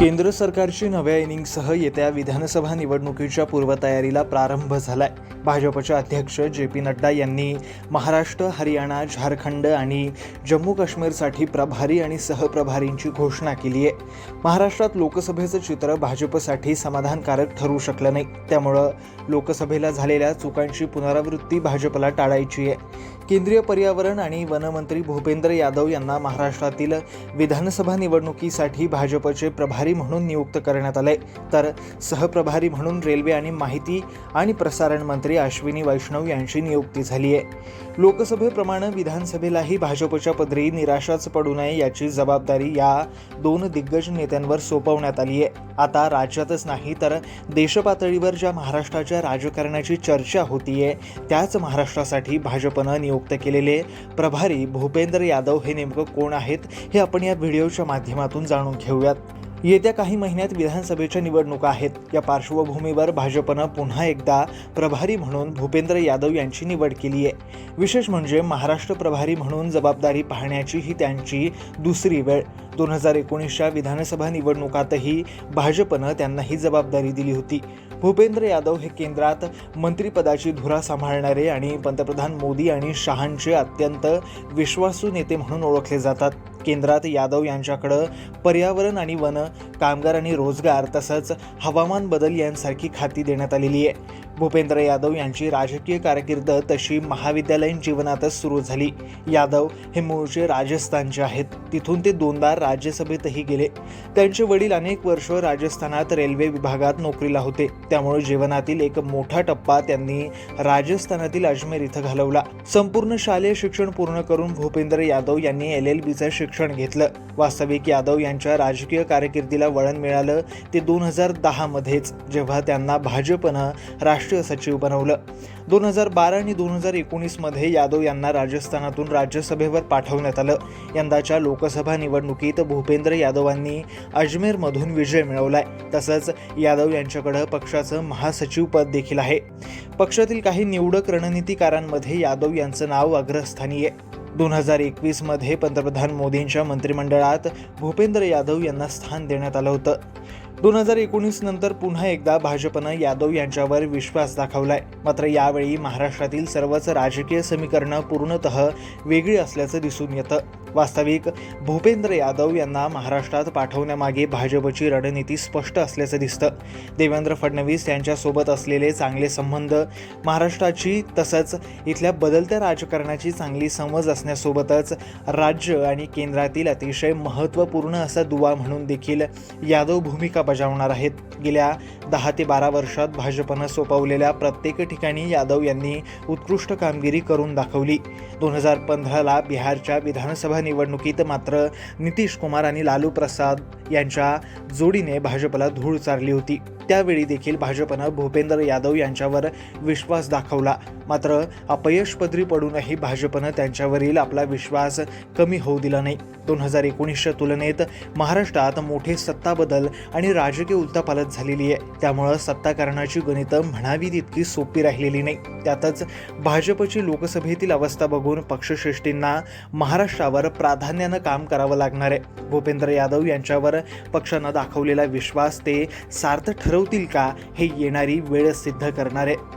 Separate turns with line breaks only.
केंद्र सरकारची नव्या इनिंगसह येत्या विधानसभा निवडणुकीच्या पूर्वतयारीला प्रारंभ झालाय. भाजपचे अध्यक्ष जे पी नड्डा यांनी महाराष्ट्र हरियाणा झारखंड आणि जम्मू काश्मीरसाठी प्रभारी आणि सहप्रभारींची घोषणा केली आहे. महाराष्ट्रात लोकसभेचं चित्र भाजपसाठी समाधानकारक ठरू शकलं नाही. त्यामुळं लोकसभेला झालेल्या चुकांची पुनरावृत्ती भाजपला टाळायची आहे. केंद्रीय पर्यावरण आणि वनमंत्री भूपेंद्र यादव यांना महाराष्ट्रातील विधानसभा निवडणुकीसाठी भाजपचे प्रभारी म्हणून नियुक्त करण्यात आले. तर सहप्रभारी म्हणून रेल्वे आणि माहिती आणि प्रसारण मंत्री अश्विनी वैष्णव यांची नियुक्ती झाली आहे. लोकसभेप्रमाणे विधानसभेलाही भाजपच्या पदरी निराशाच पडू नये याची जबाबदारी या दोन दिग्गज नेत्यांवर सोपवण्यात आली आहे. आता राज्यातच नाही तर देशपातळीवर ज्या महाराष्ट्राच्या राजकारणाची चर्चा होतीये त्याच महाराष्ट्रासाठी भाजपनं नियुक्त केलेले प्रभारी भूपेंद्र यादव हे नेमकं कोण आहेत हे आपण या व्हिडिओच्या माध्यमातून जाणून घेऊयात. येत्या काही महिन्यात विधानसभेच्या निवडणुका आहेत. या पार्श्वभूमीवर भाजपनं पुन्हा एकदा प्रभारी म्हणून भूपेंद्र यादव यांची निवड केली आहे. विशेष म्हणजे महाराष्ट्र प्रभारी म्हणून जबाबदारी पाहण्याची ही त्यांची दुसरी वेळ. दोन हजार एकोणीसच्या विधानसभा निवडणुकातही भाजपनं त्यांना ही जबाबदारी दिली होती. भूपेंद्र यादव हे केंद्रात मंत्रिपदाची धुरा सांभाळणारे आणि पंतप्रधान मोदी आणि शहांचे अत्यंत विश्वासू नेते म्हणून ओळखले जातात. केंद्रात यादव यांच्याकडं पर्यावरण आणि वन कामगार आणि रोजगार तसंच हवामान बदल यांसारखी खाती देण्यात आलेली आहे. भूपेंद्र यादव यांची राजकीय कारकीर्द तशी महाविद्यालयीन जीवनातच सुरू झाली. यादव हे मूळचे राजस्थानचे आहेत. तिथून ते दोनदा राज्यसभेतही गेले. त्यांचे वडील अनेक वर्ष राजस्थानात रेल्वे विभागात नोकरीला होते. त्यामुळे जीवनातील एक मोठा टप्पा त्यांनी राजस्थानातील अजमेर इथं घालवला. संपूर्ण शालेय शिक्षण पूर्ण करून भूपेंद्र यादव यांनी एल एल बीचं शिक्षण घेतलं. वास्तविक यादव यांच्या राजकीय कारकिर्दीला वळण मिळालं ते दोन हजार दहामध्येच जेव्हा त्यांना भाजपनं राष्ट्र राष्ट्रीय सचिव बनवलं. दोन हजार बारा आणि दोन हजार एकोणीसमध्ये यादव यांना राजस्थानातून राज्यसभेवर पाठवण्यात आलं. यंदाच्या लोकसभा निवडणुकीत भूपेंद्र यादवांनी अजमेरमधून विजय मिळवलाय. तसंच यादव यांच्याकडं पक्षाचं महासचिव पद देखील आहे. पक्षातील काही निवडक रणनीतिकारांमध्ये यादव यांचं नाव अग्रस्थानी आहे दोन हजार एकवीसमध्ये पंतप्रधान मोदींच्या मंत्रिमंडळात भूपेंद्र यादव यांना स्थान देण्यात आलं होतं. दोन हजार एकोणीस नंतर पुन्हा एकदा भाजपनं यादव यांच्यावर विश्वास दाखवलाय. मात्र यावेळी महाराष्ट्रातील सर्वच राजकीय समीकरणं पूर्णतः वेगळी असल्याचं दिसून येतं. वास्तविक भूपेंद्र यादव यांना महाराष्ट्रात पाठवण्यामागे भाजपची रणनीती स्पष्ट असल्याचं दिसतं. देवेंद्र फडणवीस यांच्यासोबत असलेले चांगले संबंध महाराष्ट्राची तसंच इथल्या बदलत्या राजकारणाची चांगली समज असण्यासोबतच राज्य आणि केंद्रातील अतिशय महत्त्वपूर्ण असा दुवा म्हणून देखील यादव भूमिका बजावणार आहेत. गेल्या दहा ते बारा वर्षात भाजपनं सोपवलेल्या प्रत्येक ठिकाणी यादव यांनी उत्कृष्ट कामगिरी करून दाखवली. दोन हजार पंधराला बिहारच्या विधानसभा निवडणुकीत मात्र नितीश कुमार आणि लालू प्रसाद यांच्या जोडीने भाजपला धूळ चारली होती. त्यावेळी देखील भाजपनं भूपेंद्र यादव यांच्यावर विश्वास दाखवला. मात्र अपयश पदरी पडूनही भाजपनं त्यांच्यावरील आपला विश्वास कमी होऊ दिला नाही. दोन हजार एकोणीसच्या तुलनेत महाराष्ट्रात मोठे सत्ता बदल आणि राजकीय उलथापालट झालेली आहे. त्यामुळं सत्ताकारणाची गणितं म्हणावी तितकी सोपी राहिलेली नाही. त्यातच भाजपची लोकसभेतील अवस्था बघून पक्षश्रेष्ठींना महाराष्ट्रावर प्राधान्यानं काम करावं लागणार आहे. भूपेंद्र यादव यांच्यावर पक्षानं दाखवलेला विश्वास ते सार्थ ठरवतील का हे येणारी वेळ सिद्ध करणार आहे.